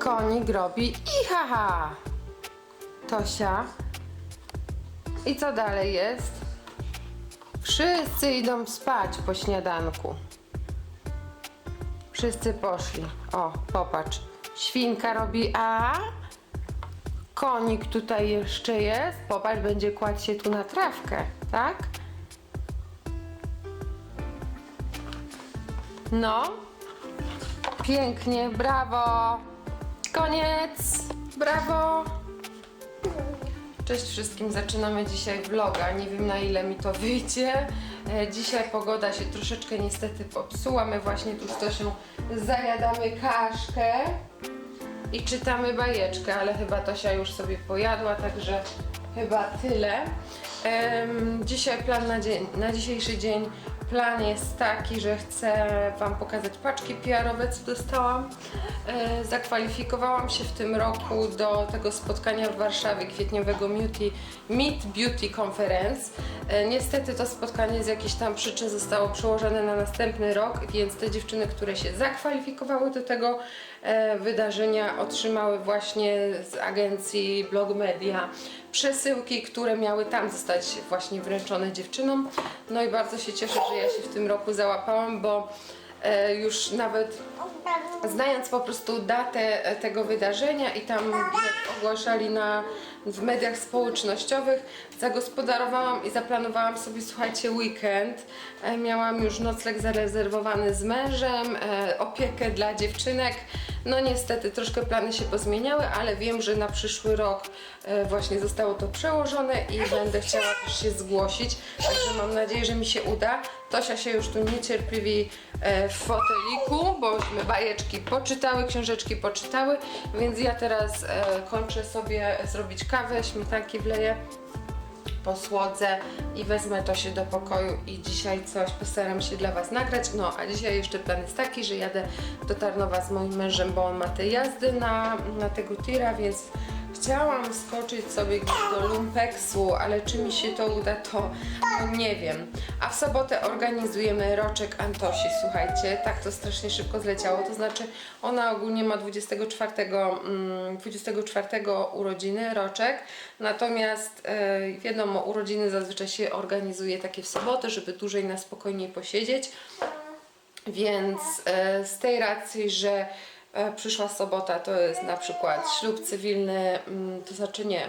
Konik robi i haha. Tosia. I co dalej jest? Wszyscy idą spać po śniadanku. Wszyscy poszli. O, popatrz. Świnka robi a. Konik tutaj jeszcze jest. Popatrz, będzie kładł się tu na trawkę, tak? No. Pięknie, brawo. Koniec. Brawo. Cześć wszystkim, zaczynamy dzisiaj vloga. Nie wiem na ile mi to wyjdzie. E, Dzisiaj pogoda się troszeczkę niestety popsuła. My właśnie tu z Tosią zajadamy kaszkę i czytamy bajeczkę, ale chyba Tosia już sobie pojadła, także chyba tyle. Em, dzisiaj plan na, dzień, na dzisiejszy dzień, plan jest taki, że chcę Wam pokazać paczki PR-owe, co dostałam. E, zakwalifikowałam się w tym roku do tego spotkania w Warszawie kwietniowego Beauty, Meet Beauty Conference. E, niestety to spotkanie z jakichś tam przyczyn zostało przełożone na następny rok, więc te dziewczyny, które się zakwalifikowały do tego wydarzenia, otrzymały właśnie z agencji Blog Media przesyłki, które miały tam zostać właśnie wręczone dziewczynom. No i bardzo się cieszę, że ja się w tym roku załapałam, bo e, już nawet znając po prostu datę e, tego wydarzenia i tam ogłaszali na, w mediach społecznościowych, zagospodarowałam i zaplanowałam sobie, słuchajcie, weekend. E, Miałam już nocleg zarezerwowany z mężem, e, opiekę dla dziewczynek. No niestety troszkę plany się pozmieniały, ale wiem, że na przyszły rok e, właśnie zostało to przełożone i będę chciała też się zgłosić. Także mam nadzieję, że mi się uda. Tosia się już tu niecierpliwi w foteliku, bośmy bajeczki poczytały, książeczki poczytały, więc ja teraz e, kończę sobie zrobić kawę, śmietanki wleję, posłodzę i wezmę to się do pokoju i dzisiaj coś postaram się dla Was nagrać. No, a dzisiaj jeszcze plan jest taki, że jadę do Tarnowa z moim mężem, bo on ma te jazdy na, na tego tira, więc chciałam skoczyć sobie gdzieś do Lumpeksu, ale czy mi się to uda, to no nie wiem. A w sobotę organizujemy roczek Antosi, słuchajcie, tak to strasznie szybko zleciało, to znaczy ona ogólnie ma 24, mm, 24 urodziny, roczek, natomiast e, wiadomo, urodziny zazwyczaj się organizuje takie w sobotę, żeby dłużej na spokojniej posiedzieć. Więc e, z tej racji, że przyszła sobota, to jest na przykład ślub cywilny, mm, to znaczy nie.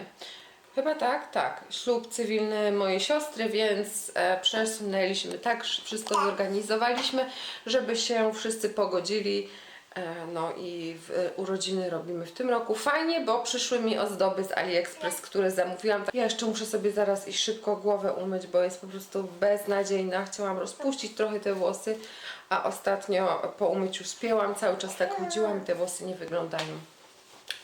Chyba tak, tak. Ślub cywilny mojej siostry, więc e, przesunęliśmy tak, wszystko zorganizowaliśmy, żeby się wszyscy pogodzili. E, no i w, e, urodziny robimy w tym roku. Fajnie, bo przyszły mi ozdoby z AliExpress, które zamówiłam. Ja jeszcze muszę sobie zaraz iść szybko głowę umyć, bo jest po prostu beznadziejna. Chciałam rozpuścić trochę te włosy, a ostatnio po umyciu spięłam. Cały czas tak chodziłam i te włosy nie wyglądają.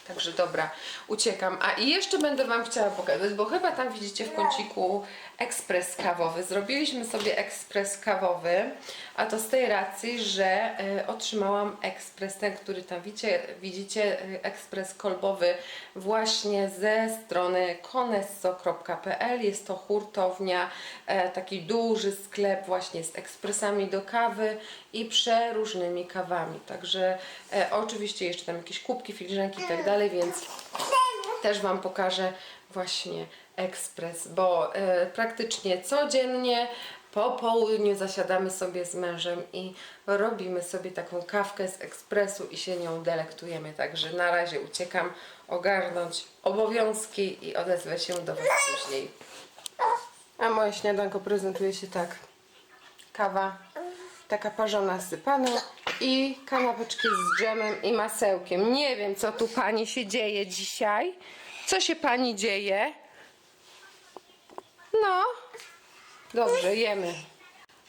Także dobra, uciekam. A i jeszcze będę Wam chciała pokazać, bo chyba tam widzicie w kąciku ekspres kawowy. Zrobiliśmy sobie ekspres kawowy, a to z tej racji, że e, otrzymałam ekspres, ten, który tam widzicie, widzicie e, ekspres kolbowy właśnie ze strony konesso.pl. Jest to hurtownia, e, taki duży sklep właśnie z ekspresami do kawy i przeróżnymi kawami. Także oczywiście jeszcze tam jakieś kubki, filiżanki i tak dalej, więc też Wam pokażę właśnie ekspres, bo e, praktycznie codziennie po południu zasiadamy sobie z mężem i robimy sobie taką kawkę z ekspresu i się nią delektujemy. Także na razie uciekam ogarnąć obowiązki i odezwę się do Was później. A moje śniadanko prezentuje się tak. Kawa taka parzona sypana i kanapeczki z dżemem i masełkiem. Nie wiem, co tu pani się dzieje dzisiaj. Co się pani dzieje? No, dobrze, jemy.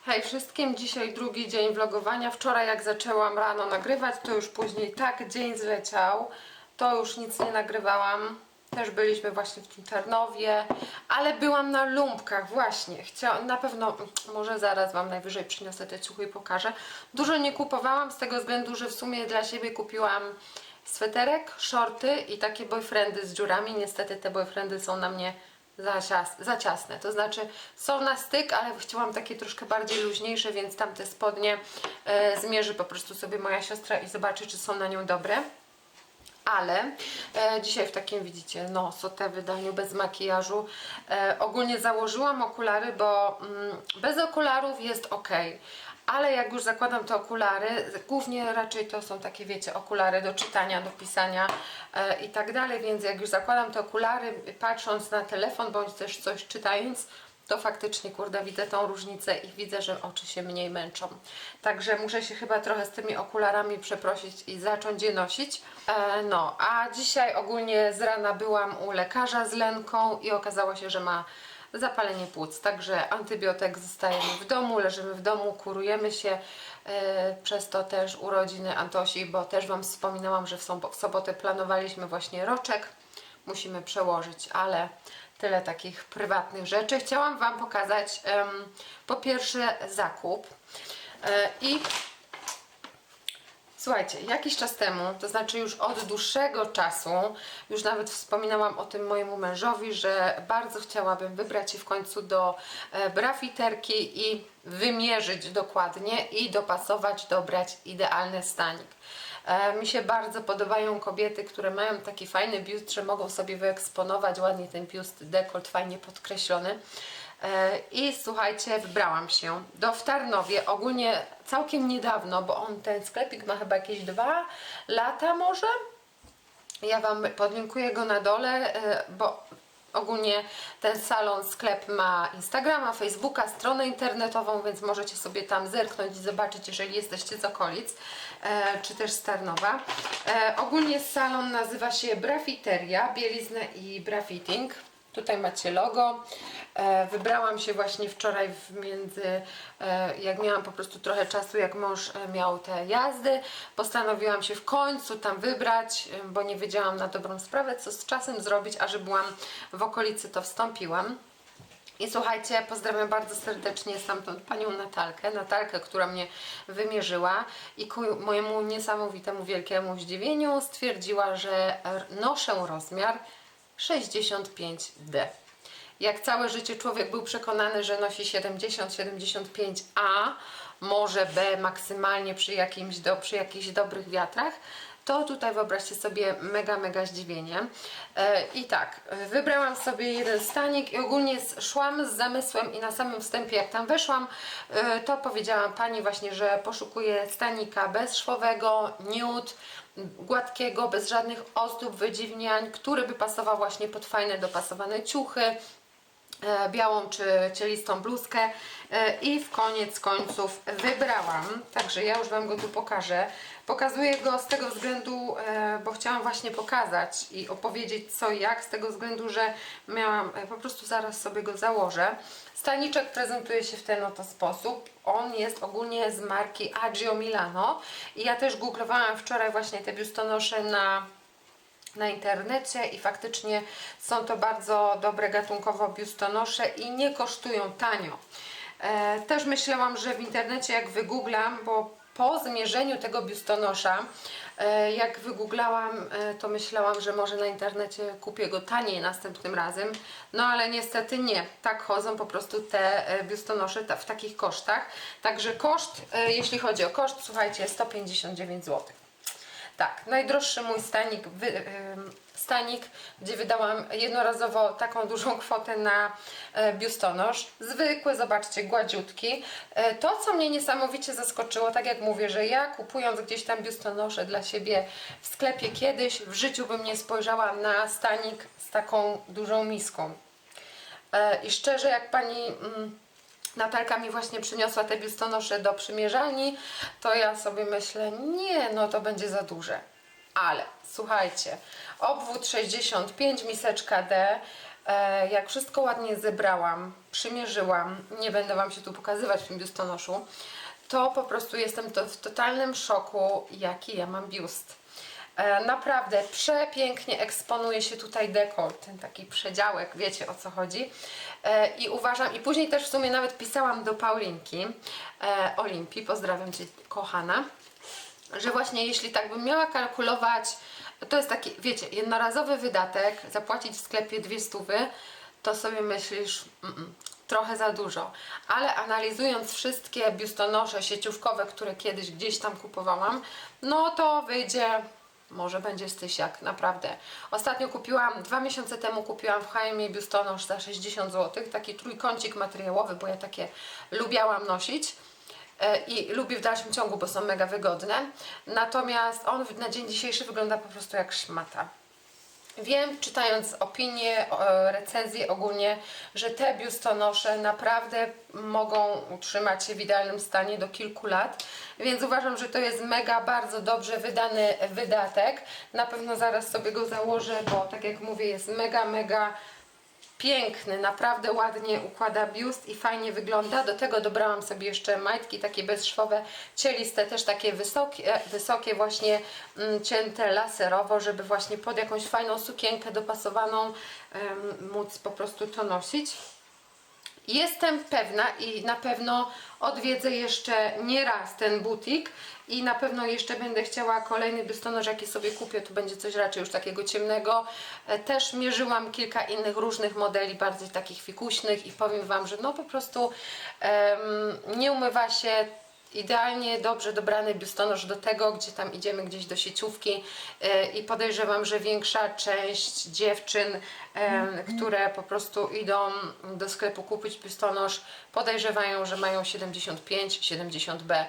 Hej wszystkim, dzisiaj drugi dzień vlogowania. Wczoraj jak zaczęłam rano nagrywać, to już później tak dzień zleciał. To już nic nie nagrywałam. Też byliśmy właśnie w tym Tarnowie, ale byłam na lumpkach właśnie. Chciałam, na pewno, może zaraz Wam najwyżej przyniosę te ciuchy i pokażę. Dużo nie kupowałam z tego względu, że w sumie dla siebie kupiłam sweterek, shorty i takie boyfriendy z dziurami. Niestety te boyfriendy są na mnie za, cias, za ciasne. To znaczy są na styk, ale chciałam takie troszkę bardziej luźniejsze, więc tamte spodnie e, zmierzy po prostu sobie moja siostra i zobaczy, czy są na nią dobre. ale e, dzisiaj w takim widzicie, no sotę wydaniu bez makijażu. E, ogólnie założyłam okulary, bo mm, bez okularów jest ok. Ale jak już zakładam te okulary, głównie raczej to są takie, wiecie, okulary do czytania, do pisania e, i tak dalej, więc jak już zakładam te okulary, patrząc na telefon bądź też coś czytając, to faktycznie, kurde, widzę tą różnicę i widzę, że oczy się mniej męczą. Także muszę się chyba trochę z tymi okularami przeprosić i zacząć je nosić. E, no, a dzisiaj ogólnie z rana byłam u lekarza z Lenką i okazało się, że ma zapalenie płuc. Także antybiotyk zostajemy w domu, leżymy w domu, kurujemy się. E, przez to też urodziny Antosi, bo też Wam wspominałam, że w, sob- w sobotę planowaliśmy właśnie roczek. Musimy przełożyć, ale tyle takich prywatnych rzeczy. Chciałam Wam pokazać po pierwsze zakup e, i Słuchajcie, jakiś czas temu, to znaczy już od dłuższego czasu, już nawet wspominałam o tym mojemu mężowi, że bardzo chciałabym wybrać się w końcu do e, brafiterki i wymierzyć dokładnie i dopasować, dobrać idealny stanik. E, mi się bardzo podobają kobiety, które mają taki fajny biust, że mogą sobie wyeksponować ładnie ten biust, dekolt fajnie podkreślony. E, I słuchajcie, wybrałam się do w Tarnowie, ogólnie całkiem niedawno, bo on ten sklepik ma chyba jakieś dwa lata może. Ja Wam podlinkuję go na dole, e, bo ogólnie ten salon, sklep ma Instagrama, Facebooka, stronę internetową, więc możecie sobie tam zerknąć i zobaczyć, jeżeli jesteście z okolic, e, czy też z Tarnowa. Ogólnie salon nazywa się Brafiteria, bielizna i brafitting. Tutaj macie logo. E, wybrałam się właśnie wczoraj w między, e, jak miałam po prostu trochę czasu, jak mąż e, miał te jazdy, postanowiłam się w końcu tam wybrać, bo nie wiedziałam na dobrą sprawę, co z czasem zrobić, a że byłam w okolicy, to wstąpiłam. I słuchajcie, pozdrawiam bardzo serdecznie stamtąd panią Natalkę, Natalkę, która mnie wymierzyła i ku mojemu niesamowitemu wielkiemu zdziwieniu stwierdziła, że noszę rozmiar 65D. Jak całe życie człowiek był przekonany, że nosi 70-75A, może B maksymalnie przy, jakimś do, przy jakichś dobrych wiatrach, to tutaj wyobraźcie sobie mega, mega zdziwienie. E, I tak, wybrałam sobie jeden stanik i ogólnie szłam z zamysłem i na samym wstępie jak tam weszłam, e, to powiedziałam pani właśnie, że poszukuję stanika bezszwowego, nude, gładkiego, bez żadnych ozdób, wydziwniań, który by pasował właśnie pod fajne dopasowane ciuchy, e, białą czy cielistą bluzkę e, i w koniec końców wybrałam, także ja już Wam go tu pokażę. Pokazuję go z tego względu, e, bo chciałam właśnie pokazać i opowiedzieć co i jak, z tego względu, że miałam, e, po prostu zaraz sobie go założę. Staniczek prezentuje się w ten oto sposób. On jest ogólnie z marki Agio Milano i ja też googlowałam wczoraj właśnie te biustonosze na na internecie i faktycznie są to bardzo dobre gatunkowo biustonosze i nie kosztują tanio. E, też myślałam, że w internecie jak wygooglam, bo po zmierzeniu tego biustonosza, e, jak wygooglałam, e, to myślałam, że może na internecie kupię go taniej następnym razem, no ale niestety nie. Tak chodzą po prostu te e, biustonosze w takich kosztach. Także koszt, jeśli chodzi o koszt, słuchajcie, 159 zł. Tak, najdroższy mój stanik, wy, stanik, gdzie wydałam jednorazowo taką dużą kwotę na e, biustonosz. Zwykły, zobaczcie, gładziutki. E, to, co mnie niesamowicie zaskoczyło, tak jak mówię, że ja kupując gdzieś tam biustonosze dla siebie w sklepie kiedyś, w życiu bym nie spojrzała na stanik z taką dużą miską. E, I szczerze, jak pani mm, Natalka mi właśnie przyniosła te biustonosze do przymierzalni, to ja sobie myślę, nie, no to będzie za duże. Ale słuchajcie, obwód 65, miseczka D, e, jak wszystko ładnie zebrałam, przymierzyłam, nie będę Wam się tu pokazywać w tym biustonoszu, to po prostu jestem to w totalnym szoku, jaki ja mam biust. E, Naprawdę przepięknie eksponuje się tutaj dekolt, ten taki przedziałek, wiecie o co chodzi. E, I uważam, i później też w sumie nawet pisałam do Paulinki Olimpii, pozdrawiam Cię kochana, że właśnie jeśli tak bym miała kalkulować, to jest taki, wiecie, jednorazowy wydatek, zapłacić w sklepie dwie stówy, to sobie myślisz, mm, mm, trochę za dużo. Ale analizując wszystkie biustonosze sieciówkowe, które kiedyś gdzieś tam kupowałam, no to wyjdzie może będzie stysiak, naprawdę. Ostatnio kupiłam, dwa miesiące temu kupiłam w H&M biustonosz za 60 zł, taki trójkącik materiałowy, bo ja takie lubiałam nosić. E, i lubię w dalszym ciągu, bo są mega wygodne. Natomiast on na dzień dzisiejszy wygląda po prostu jak szmata. Wiem, czytając opinie, recenzje ogólnie, że te biustonosze naprawdę mogą utrzymać się w idealnym stanie do kilku lat, więc uważam, że to jest mega, bardzo dobrze wydany wydatek. Na pewno zaraz sobie go założę, bo tak jak mówię, jest mega, mega piękny, naprawdę ładnie układa biust i fajnie wygląda. Do tego dobrałam sobie jeszcze majtki takie bezszwowe, cieliste, też takie wysokie, wysokie właśnie mm, cięte laserowo, żeby właśnie pod jakąś fajną sukienkę dopasowaną em, móc po prostu to nosić. Jestem pewna i na pewno odwiedzę jeszcze nie raz ten butik i na pewno jeszcze będę chciała kolejny biustonosz, jaki sobie kupię, to będzie coś raczej już takiego ciemnego. E, Też mierzyłam kilka innych różnych modeli, bardziej takich fikuśnych i powiem Wam, że no po prostu em, nie umywa się idealnie dobrze dobrany biustonosz do tego, gdzie tam idziemy gdzieś do sieciówki. E, i podejrzewam, że większa część dziewczyn, em, które po prostu idą do sklepu kupić biustonosz, podejrzewają, że mają 75-70B.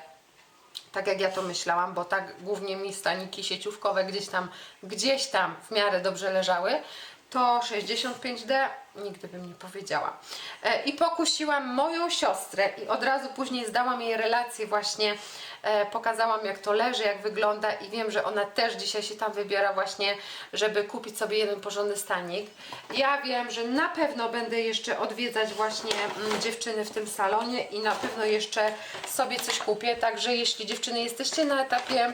Tak jak ja to myślałam, bo tak głównie mi staniki sieciówkowe gdzieś tam, gdzieś tam w miarę dobrze leżały, to 65D nigdy bym nie powiedziała. E, I pokusiłam moją siostrę i od razu później zdałam jej relację właśnie, e, pokazałam jak to leży, jak wygląda i wiem, że ona też dzisiaj się tam wybiera właśnie, żeby kupić sobie jeden porządny stanik. Ja wiem, że na pewno będę jeszcze odwiedzać właśnie mm, dziewczyny w tym salonie i na pewno jeszcze sobie coś kupię, także jeśli dziewczyny jesteście na etapie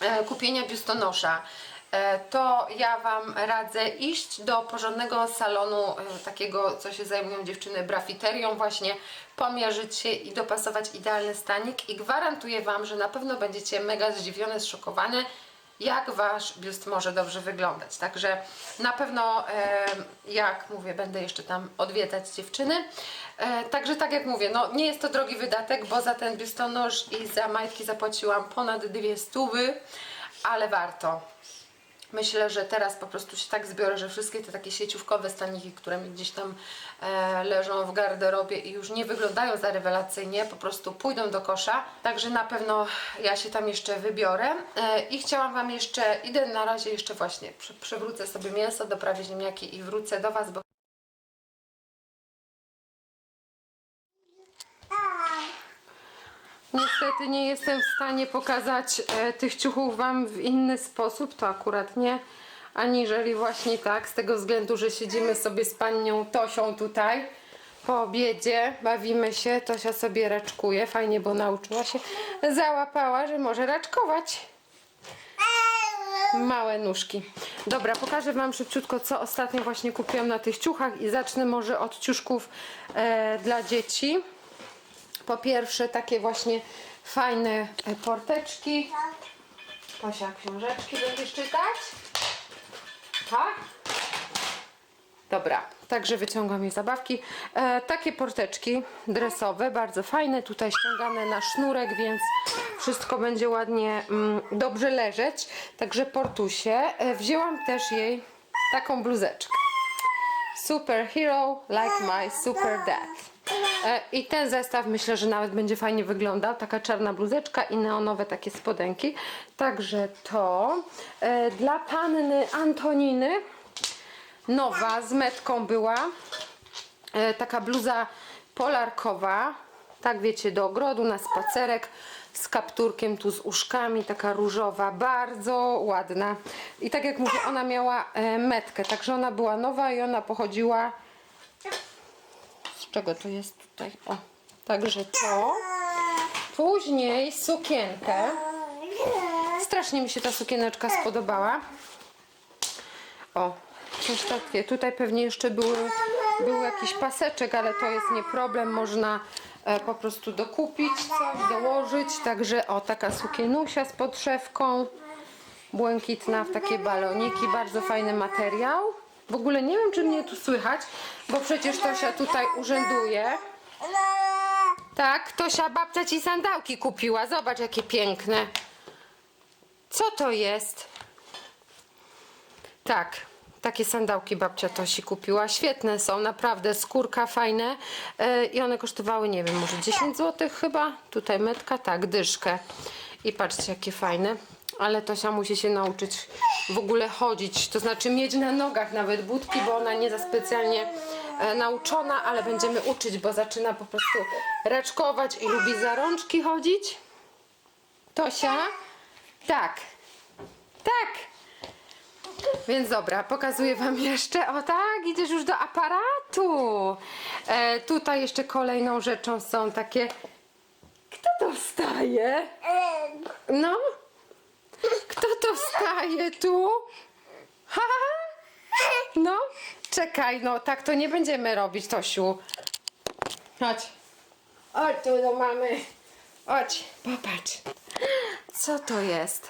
e, kupienia biustonosza, to ja Wam radzę iść do porządnego salonu, e, takiego, co się zajmują dziewczyny brafiterią właśnie, pomierzyć się i dopasować idealny stanik i gwarantuję Wam, że na pewno będziecie mega zdziwione, zszokowane, jak Wasz biust może dobrze wyglądać. Także na pewno, e, jak mówię, będę jeszcze tam odwiedzać dziewczyny. E, także tak jak mówię, no nie jest to drogi wydatek, bo za ten biustonosz i za majtki zapłaciłam ponad dwie stówy, ale warto. Myślę, że teraz po prostu się tak zbiorę, że wszystkie te takie sieciówkowe staniki, które mi gdzieś tam e, leżą w garderobie i już nie wyglądają za rewelacyjnie, po prostu pójdą do kosza. Także na pewno ja się tam jeszcze wybiorę. E, I chciałam Wam jeszcze, idę na razie jeszcze właśnie, prze, przewrócę sobie mięso, doprawię ziemniaki i wrócę do Was, bo Niestety nie jestem w stanie pokazać e, tych ciuchów Wam w inny sposób, to akurat nie, aniżeli właśnie tak, z tego względu, że siedzimy sobie z panią Tosią tutaj po obiedzie, bawimy się, Tosia sobie raczkuje, fajnie, bo nauczyła się, załapała, że może raczkować. Małe nóżki. Dobra, pokażę Wam szybciutko, co ostatnio właśnie kupiłam na tych ciuchach i zacznę może od ciuszków e, dla dzieci. Po pierwsze takie właśnie fajne e, porteczki. Tosia, książeczki będziesz czytać? Tak? Dobra, także wyciągam jej zabawki. E, takie porteczki dresowe, bardzo fajne, tutaj ściągane na sznurek, więc wszystko będzie ładnie, mm, dobrze leżeć. Także portusie. E, wzięłam też jej taką bluzeczkę. Superhero like my super dad. E, I ten zestaw myślę, że nawet będzie fajnie wyglądał. Taka czarna bluzeczka i neonowe takie spodenki. Także to. E, Dla panny Antoniny nowa z metką była. E, Taka bluza polarkowa. Tak wiecie, do ogrodu, na spacerek z kapturkiem tu z uszkami, taka różowa, bardzo ładna. I tak jak mówię, ona miała metkę, także ona była nowa i ona pochodziła z czego to jest tutaj? O, także to. Później sukienkę. Strasznie mi się ta sukieneczka spodobała. O, coś takie. Tutaj pewnie jeszcze były, był jakiś paseczek, ale to jest nie problem. Można e, po prostu dokupić coś, dołożyć. Także o, taka sukienusia z podszewką. Błękitna w takie baloniki. Bardzo fajny materiał. W ogóle nie wiem, czy mnie tu słychać, bo przecież Tosia tutaj urzęduje. Tak, Tosia babcia ci sandałki kupiła. Zobacz, jakie piękne. Co to jest? Tak, takie sandałki babcia Tosi kupiła. Świetne są, naprawdę, skórka fajne. E, I one kosztowały, nie wiem, może 10 zł chyba. Tutaj metka, tak, dyszkę. I patrzcie, jakie fajne. Ale Tosia musi się nauczyć w ogóle chodzić, to znaczy mieć na nogach nawet budki, bo ona nie za specjalnie e, nauczona, ale będziemy uczyć, bo zaczyna po prostu raczkować i lubi za rączki chodzić. Tosia? Tak. Tak. Więc dobra, pokazuję Wam jeszcze. O tak, idziesz już do aparatu. E, tutaj jeszcze kolejną rzeczą są takie. Kto to wstaje? No? Kto to wstaje tu? Ha? No? Czekaj, no tak to nie będziemy robić, Tosiu. Chodź. Chodź tu do mamy. Chodź, popatrz. Co to jest?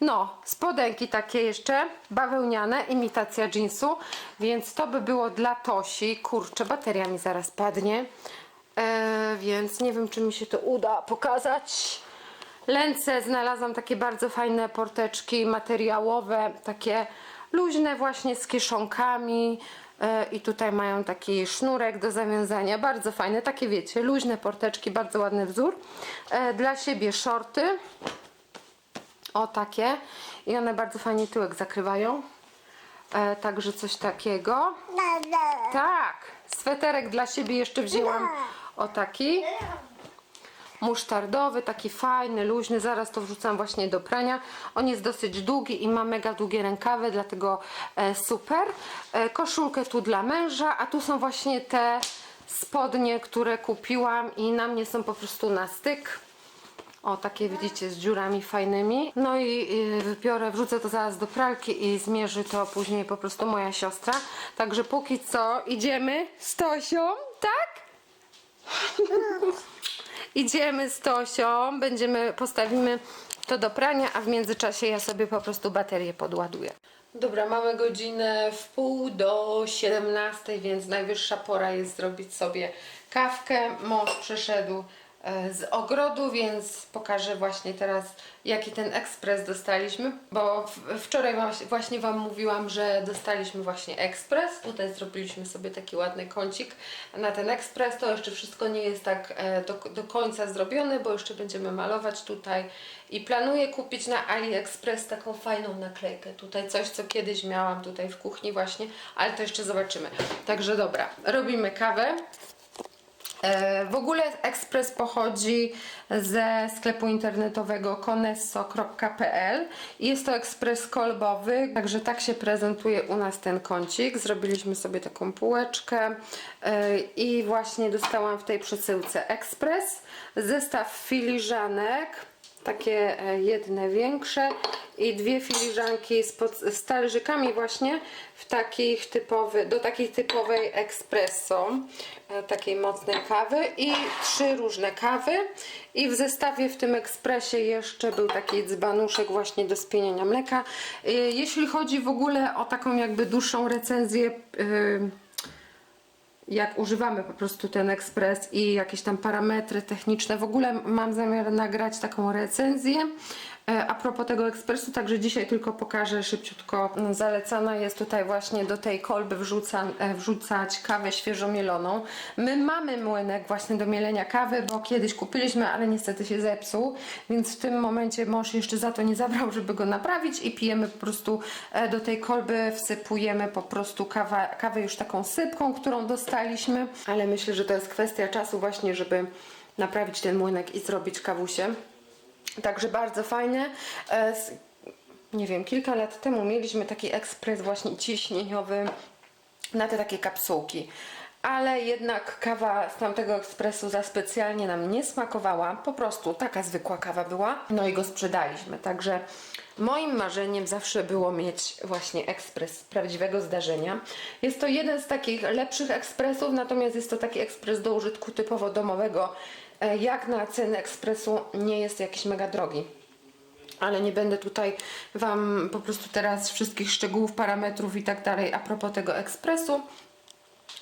No, spodenki takie jeszcze, bawełniane, imitacja jeansu, więc to by było dla Tosi. Kurczę, bateria mi zaraz padnie, e, więc nie wiem, czy mi się to uda pokazać. Lęce znalazłam takie bardzo fajne porteczki materiałowe, takie luźne właśnie z kieszonkami e, i tutaj mają taki sznurek do zawiązania, bardzo fajne, takie wiecie, luźne porteczki, bardzo ładny wzór. E, Dla siebie shorty, o takie i one bardzo fajnie tyłek zakrywają, e, także coś takiego. Tak, sweterek dla siebie jeszcze wzięłam o taki musztardowy, taki fajny, luźny, zaraz to wrzucam właśnie do prania. On jest dosyć długi i ma mega długie rękawy, dlatego e, super. E, koszulkę tu dla męża, a tu są właśnie te spodnie, które kupiłam i na mnie są po prostu na styk. O, takie widzicie z dziurami fajnymi. No i y, wybiorę, wrzucę to zaraz do pralki i zmierzy to później po prostu moja siostra. Także póki co idziemy z Tosią, tak? Idziemy z Tosią, będziemy, postawimy to do prania, a w międzyczasie ja sobie po prostu baterię podładuję. Dobra, mamy godzinę w pół do 17, więc najwyższa pora jest zrobić sobie kawkę. Mąż przyszedł z ogrodu, więc pokażę właśnie teraz, jaki ten ekspres dostaliśmy, bo wczoraj właśnie Wam mówiłam, że dostaliśmy właśnie ekspres. Tutaj zrobiliśmy sobie taki ładny kącik na ten ekspres. To jeszcze wszystko nie jest tak e, do, do końca zrobione, bo jeszcze będziemy malować tutaj i planuję kupić na AliExpress taką fajną naklejkę. Tutaj coś, co kiedyś miałam tutaj w kuchni właśnie, ale to jeszcze zobaczymy. Także dobra, robimy kawę. E, W ogóle ekspres pochodzi ze sklepu internetowego conesso.pl i jest to ekspres kolbowy, także tak się prezentuje u nas ten kącik. Zrobiliśmy sobie taką półeczkę e, i właśnie dostałam w tej przesyłce ekspres, zestaw filiżanek, takie e, jedne większe i dwie filiżanki z, pod, z talerzykami właśnie w takich typowy, do takiej typowej espresso, e, takiej mocnej kawy i trzy różne kawy i w zestawie w tym ekspresie jeszcze był taki dzbanuszek właśnie do spieniania mleka. E, Jeśli chodzi w ogóle o taką jakby dłuższą recenzję e, jak używamy po prostu ten ekspres i jakieś tam parametry techniczne. W ogóle mam zamiar nagrać taką recenzję a propos tego ekspresu, także dzisiaj tylko pokażę szybciutko. Zalecana jest tutaj właśnie do tej kolby wrzuca, e, wrzucać kawę świeżo mieloną. My mamy młynek właśnie do mielenia kawy, bo kiedyś kupiliśmy, ale niestety się zepsuł, więc w tym momencie mąż jeszcze za to nie zabrał, żeby go naprawić i pijemy po prostu e, do tej kolby, wsypujemy po prostu kawa, kawę już taką sypką, którą dostaliśmy, ale myślę, że to jest kwestia czasu właśnie, żeby naprawić ten młynek i zrobić kawusie. Także bardzo fajne. E, Nie wiem, kilka lat temu mieliśmy taki ekspres właśnie ciśnieniowy na te takie kapsułki. Ale jednak kawa z tamtego ekspresu za specjalnie nam nie smakowała. Po prostu taka zwykła kawa była. No i go sprzedaliśmy. Także moim marzeniem zawsze było mieć właśnie ekspres prawdziwego zdarzenia. Jest to jeden z takich lepszych ekspresów, natomiast jest to taki ekspres do użytku typowo domowego. E, Jak na cenę ekspresu nie jest jakiś mega drogi ale nie będę tutaj Wam po prostu teraz wszystkich szczegółów, parametrów i tak dalej a propos tego ekspresu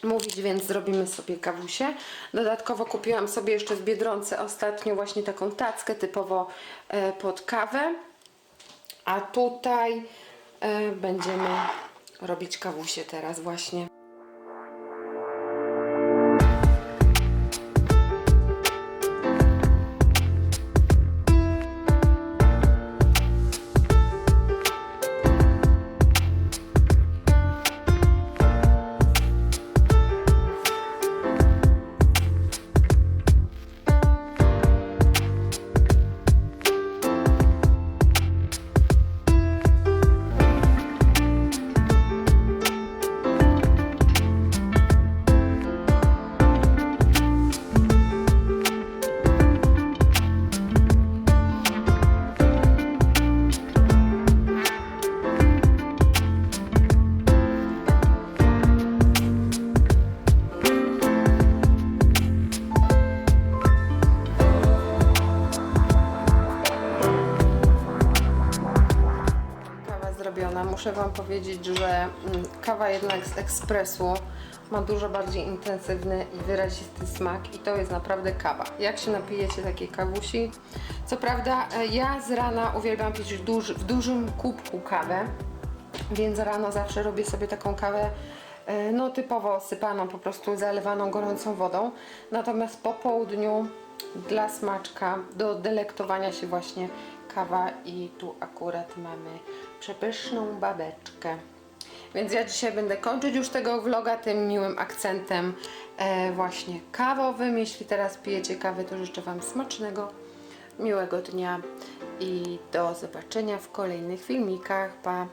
mówić, więc zrobimy sobie kawusie. Dodatkowo kupiłam sobie jeszcze w Biedronce ostatnio właśnie taką tackę typowo e, pod kawę, a tutaj e, będziemy robić kawusie teraz właśnie. Wam powiedzieć, że mm, kawa jednak z ekspresu ma dużo bardziej intensywny i wyrazisty smak i to jest naprawdę kawa. Jak się napijecie takiej kawusi? Co prawda e, ja z rana uwielbiam pić duży, w dużym kubku kawę, więc rano zawsze robię sobie taką kawę e, no typowo sypaną, po prostu zalewaną gorącą wodą. Natomiast po południu dla smaczka, do delektowania się właśnie kawa i tu akurat mamy przepyszną babeczkę. Więc ja dzisiaj będę kończyć już tego vloga tym miłym akcentem e, właśnie kawowym. Jeśli teraz pijecie kawę, to życzę Wam smacznego, miłego dnia i do zobaczenia w kolejnych filmikach. Pa!